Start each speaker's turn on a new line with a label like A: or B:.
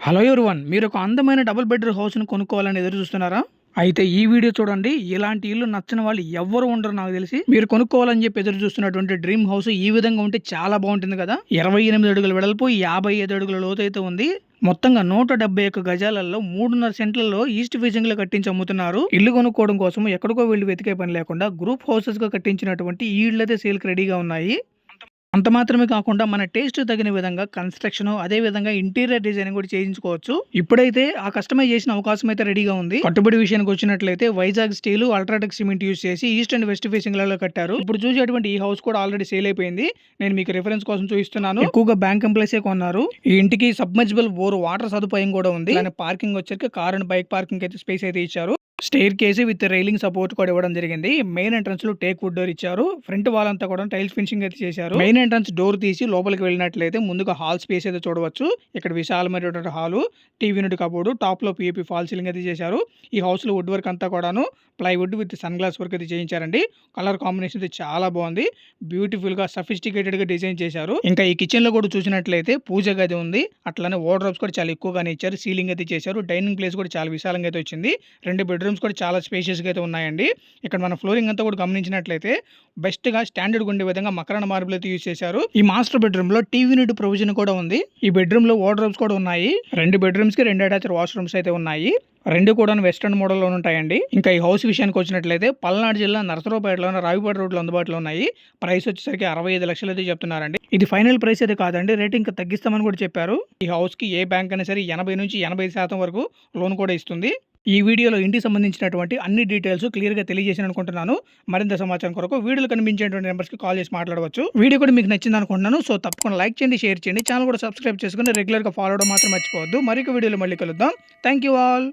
A: Hello one మీరు ఒక అందమైన డబుల్ బెడ్రూమ్ హౌస్ను కొనుక్కోవాలని ఎదురు చూస్తున్నారా? అయితే ఈ వీడియో చూడండి ఇలాంటి ఇల్లు నచ్చిన వాళ్ళు ఎవ్వరు ఉండరు నాకు తెలిసి. మీరు కొనుక్కోవాలని చెప్పి ఎదురు చూస్తున్నటువంటి డ్రీమ్ హౌస్ ఈ విధంగా ఉంటే చాలా బాగుంటుంది కదా. ఇరవై ఎనిమిది అడుగుల వెడల్పు యాభై ఐదు అడుగుల లోతు అయితే ఉంది. మొత్తంగా నూట డెబ్బై ఒక్క గజాలలో మూడున్నర సెంట్లలో ఈస్ట్ ఫేసింగ్లో కట్టించి అమ్ముతున్నారు. ఇల్లు కొనుక్కోవడం కోసం ఎక్కడికో వెళ్ళి వెతికే పని లేకుండా గ్రూప్ హౌసెస్గా కట్టించినటువంటి ఈ ఇళ్ళు అయితే రెడీగా ఉన్నాయి. అంత మాత్రమే కాకుండా మన టేస్ట్ తగిన విధంగా కన్స్ట్రక్షన్ అదే విధంగా ఇంటీరియర్ డిజైన్ కూడా చేయించుకోవచ్చు. ఇప్పుడైతే ఆ కస్టమైజ్ చేసిన అవకాశం అయితే రెడీగా ఉంది. కట్టుబడి విషయానికి వచ్చినట్లయితే Vizag steel UltraTech cement use చేసి ఈస్ట్ అండ్ వెస్ట్ ఫేసింగ్లలో కట్టారు. ఇప్పుడు చూసేటువంటి ఈ హౌస్ కూడా ఆల్రెడీ సేల్ అయిపోయింది. నేను మీకు రిఫరెన్స్ కోసం చూపిస్తున్నాను. ఎక్కువగా బ్యాంక్ ఎంప్లాయీసే కొన్నారు. ఈ ఇంటికి సబ్మర్జిబుల్ బోర్ వాటర్ సదుపాయం కూడా ఉంది. పార్కింగ్ వచ్చరికి కార్ అండ్ బైక్ పార్కింగ్ అయితే స్పేస్ అయితే ఇచ్చారు. స్టేర్ కేసి విత్ రైలింగ్ సపోర్ట్ కూడా ఇవ్వడం జరిగింది. మెయిన్ ఎంట్రన్స్లో టేక్ వుడ్ డోర్ ఇచ్చారు. ఫ్రంట్ వాల్ అంతా కూడా టైల్స్ ఫినిషింగ్ అయితే చేశారు. మెయిన్ ఎంట్రన్స్ డోర్ తీసి లోపలికి వెళ్ళినట్లయితే ముందుగా హాల్ స్పేస్ అయితే చూడవచ్చు. ఇక్కడ విశాలమైనటువంటి హాలు టీవీ నుండి కబోర్డు టాప్లో పీఏపీ ఫాల్ సీలింగ్ అయితే చేశారు. ఈ హౌస్లో వుడ్ వర్క్ అంతా కూడాను plywood with sun glass work అయితే చేయించారండి. కలర్ కాంబినేషన్ అయితే చాలా బాగుంది. బ్యూటిఫుల్గా సఫిస్టికేటెడ్గా డిజైన్ చేశారు. ఇంకా ఈ కిచెన్లో కూడా చూసినట్లయితే పూజ గది ఉంది. అట్లానే వార్డ్రోబ్స్ కూడా చాలా ఎక్కువగానే ఇచ్చారు. సీలింగ్ అయితే చేశారు. డైనింగ్ ప్లేస్ కూడా చాలా విశాలంగా అయితే వచ్చింది. రెండు బెడ్రూమ్స్ కూడా చాలా స్పేషియస్గా అయితే ఉన్నాయండి. ఇక్కడ మన ఫ్లోరింగ్ అంతా కూడా గమనించినట్లయితే బెస్ట్గా స్టాండర్డ్ ఉండే విధంగా మకరణ మార్బుల్ అయితే యూజ్ చేశారు. ఈ మాస్టర్ బెడ్రూమ్లో టీవీ యూనిట్ ప్రొవిజన్ కూడా ఉంది. ఈ బెడ్రూమ్లో వార్డ్రోబ్స్ కూడా ఉన్నాయి. రెండు బెడ్రూమ్స్కి రెండు అటాచ్డ్ వాష్రూమ్స్ అయితే ఉన్నాయి. రెండు కూడా వెస్ట్రన్ మోడల్లో ఉంటాయండి. ఇంకా ఈ హౌస్ విషయానికి వచ్చినట్లయితే పల్నాడు జిల్లా నరసరావుపేటలోని రావిపేట రోడ్లో అందుబాటులో ఉన్నాయి. ప్రైస్ వచ్చేసరికి అరవై ఐదు లక్షలు అయితే చెప్తున్నారండి. ఇది ఫైనల్ ప్రైస్ అయితే కాదండి. రేట్ ఇంకా తగ్గిస్తామని కూడా చెప్పారు. ఈ హౌస్కి ఏ బ్యాంక్ అయినా సరే ఎనభై నుంచి ఎనభై శాతం వరకు లోన్ కూడా ఇస్తుంది. ఈ వీడియోలో ఇంటికి సంబంధించినటువంటి అన్ని డీటెయిల్స్ క్లియర్గా తెలియజేసాను అనుకుంటున్నాను. మరింత సమాచారం కొరకు వీడియోలో కనిపించేటువంటి నెంబర్స్కి కాల్ చేసి మాట్లాడవచ్చు. వీడియో కూడా మీకు నచ్చింది అనుకుంటున్నాను. సో తప్పకుండా లైక్ చేయండి షేర్ చేయండి. ఛానల్ కూడా సబ్స్క్రైబ్ చేసుకుని రెగ్యులర్గా ఫాలో అవడం మాత్రం మర్చిపోవద్దు. మరొక వీడియోలో మళ్ళీ కలుద్దాం. Thank you all.